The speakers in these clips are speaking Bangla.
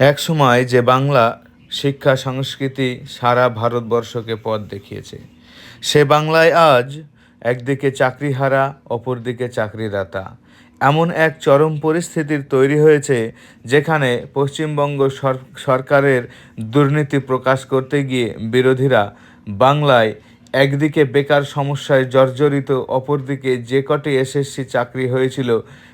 এক সময় যে বাংলা শিক্ষা সংস্কৃতি সারা ভারতবর্ষকে পথ দেখিয়েছে, সে বাংলায় আজ একদিকে চাকরিহারা, অপরদিকে চাকরিদাতা। এমন এক চরম পরিস্থিতির তৈরি হয়েছে যেখানে পশ্চিমবঙ্গ সরকারের দুর্নীতি প্রকাশ করতে গিয়ে বিরোধীরা বাংলায় একদিকে বেকার সমস্যায় জর্জরিত, অপরদিকে যে কটি এসএসসি চাকরি হয়েছিল,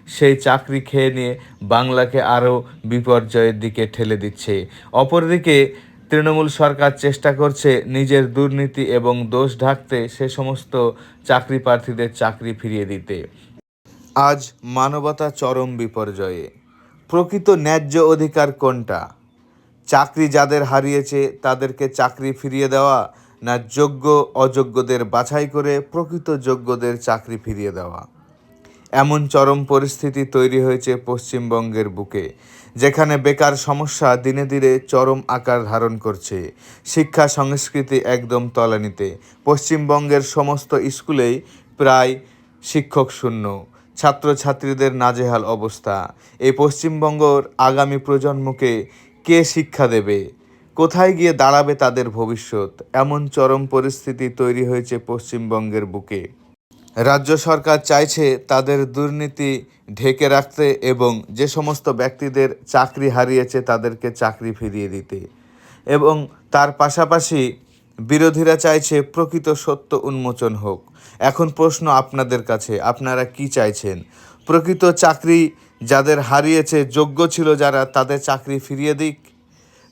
সেই চাকরি খেয়ে নিয়ে বাংলাকে আরও বিপর্যয়ের দিকে ঠেলে দিচ্ছে। অপরদিকে তৃণমূল সরকার চেষ্টা করছে নিজের দুর্নীতি এবং দোষ ঢাকতে সে সমস্ত চাকরি প্রার্থীদের চাকরি ফিরিয়ে দিতে। আজ মানবতা চরম বিপর্যয়ে। প্রকৃত ন্যায্য অধিকার কোনটা? চাকরি যাদের হারিয়েছে, তাদেরকে চাকরি ফিরিয়ে দেওয়া না যোগ্য, অযোগ্যদের বাছাই করে প্রকৃত যোগ্যদের চাকরি ফিরিয়ে দেওয়া। এমন চরম পরিস্থিতি তৈরি হয়েছে পশ্চিমবঙ্গের বুকে, যেখানে বেকার সমস্যা দিনে দিনে চরম আকার ধারণ করছে। শিক্ষা সংস্কৃতি একদম তলানিতে, পশ্চিমবঙ্গের সমস্ত স্কুলেই প্রায় শিক্ষক শূন্য। ছাত্রছাত্রীদের নাজেহাল অবস্থা, এই পশ্চিমবঙ্গর আগামী প্রজন্মকে কে শিক্ষা দেবে? কোথায় গিয়ে দাঁড়াবে তাদের ভবিষ্যৎ? এমন চরম পরিস্থিতি তৈরি হয়েছে পশ্চিমবঙ্গের বুকে। রাজ্য সরকার চাইছে তাদের দুর্নীতি ঢেকে রাখতে এবং যে সমস্ত ব্যক্তিদের চাকরি হারিয়েছে তাদেরকে চাকরি ফিরিয়ে দিতে। এবং তার পাশাপাশি বিরোধীরা চাইছে প্রকৃত সত্য উন্মোচন হোক। এখন প্রশ্ন আপনাদের কাছে, আপনারা কি চাইছেন? প্রকৃত চাকরি যাদের হারিয়েছে, যোগ্য ছিল যারা, তাদের চাকরি ফিরিয়ে দিক?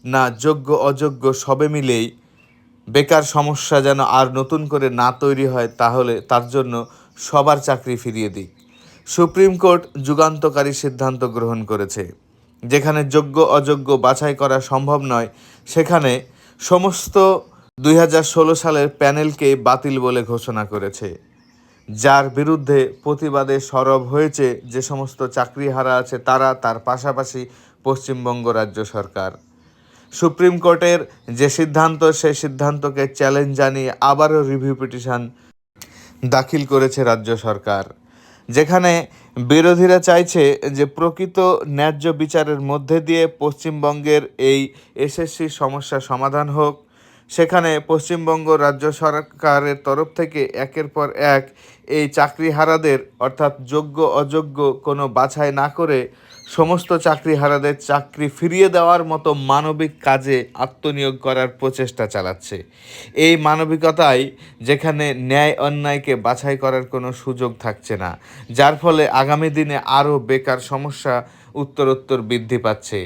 না যোগ্য, অযোগ্য সবে মিলেই বেকার সমস্যা যেন আর নতুন করে না তৈরি হয়, তাহলে তার জন্য সবার চাকরি ফিরিয়ে দিক। সুপ্রিম কোর্ট যুগান্তকারী সিদ্ধান্ত গ্রহণ করেছে। যেখানে যোগ্য, অযোগ্য বাছাই করা সম্ভব নয়, সেখানে সমস্ত দুই হাজার ষোলো সালের প্যানেলকে বাতিল বলে ঘোষণা করেছে। যার বিরুদ্ধে প্রতিবাদে সরব হয়েছে যে সমস্ত চাকরিহারা আছে, তারা তার পাশাপাশি পশ্চিমবঙ্গ রাজ্য সরকার। সুপ্রিম কোর্টের যে সিদ্ধান্ত, সেই সিদ্ধান্তকে চ্যালেঞ্জ জানিয়ে আবারও রিভিউ পিটিশন দাখিল করেছে রাজ্য সরকার, যেখানে বিরোধীরা চাইছে যে প্রকৃত ন্যায্য বিচারের মধ্যে দিয়ে পশ্চিমবঙ্গের এই এসএসসি সমস্যা সমাধান হোক। সেখানে পশ্চিমবঙ্গ রাজ্য সরকারের তরফ থেকে একের পর এক এই চাকরিহারাদের, অর্থাৎ যোগ্য, অযোগ্য কোনো বাছাই না করে সমস্ত চাকরিহারাদের চাকরি ফিরিয়ে দেওয়ার মতো মানবিক কাজে আত্মনিয়োগ করার প্রচেষ্টা চালাচ্ছে। এই মানবিকতায় যেখানে ন্যায় অন্যায়কে বাছাই করার কোনো সুযোগ থাকছে না, যার ফলে আগামী দিনে আরও বেকার সমস্যা উত্তরোত্তর বৃদ্ধি পাচ্ছে।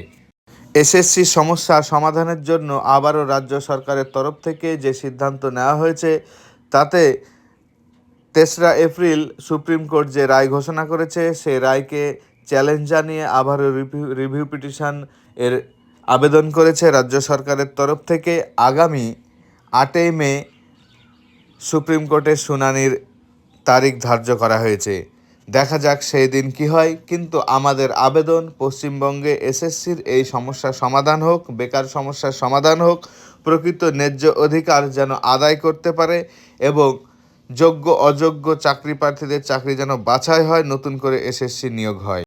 এসএসসি সমস্যা সমাধানের জন্য আবারও রাজ্য সরকারের তরফ থেকে যে সিদ্ধান্ত নেওয়া হয়েছে, তাতে তেসরা এপ্রিল সুপ্রিম কোর্ট যে রায় ঘোষণা করেছে সেই রায়কে চ্যালেঞ্জ জানিয়ে আবারও রিভিউ রিভিউ পিটিশন এর আবেদন করেছে রাজ্য সরকারের তরফ থেকে। আগামী আটই মে সুপ্রিম কোর্টের শুনানির তারিখ ধার্য করা হয়েছে। দেখা যাক সেই দিন কি হয়, কিন্তু আমাদের আবেদন পশ্চিমবঙ্গে এসএসসির এই সমস্যার সমাধান হোক, বেকার সমস্যার সমাধান হোক, প্রকৃত ন্যায্য অধিকার যেন আদায় করতে পারে এবং যোগ্য অযোগ্য চাকরি প্রার্থীদের চাকরি যেন বাছাই হয়, নতুন করে এসএসসি নিয়োগ হয়।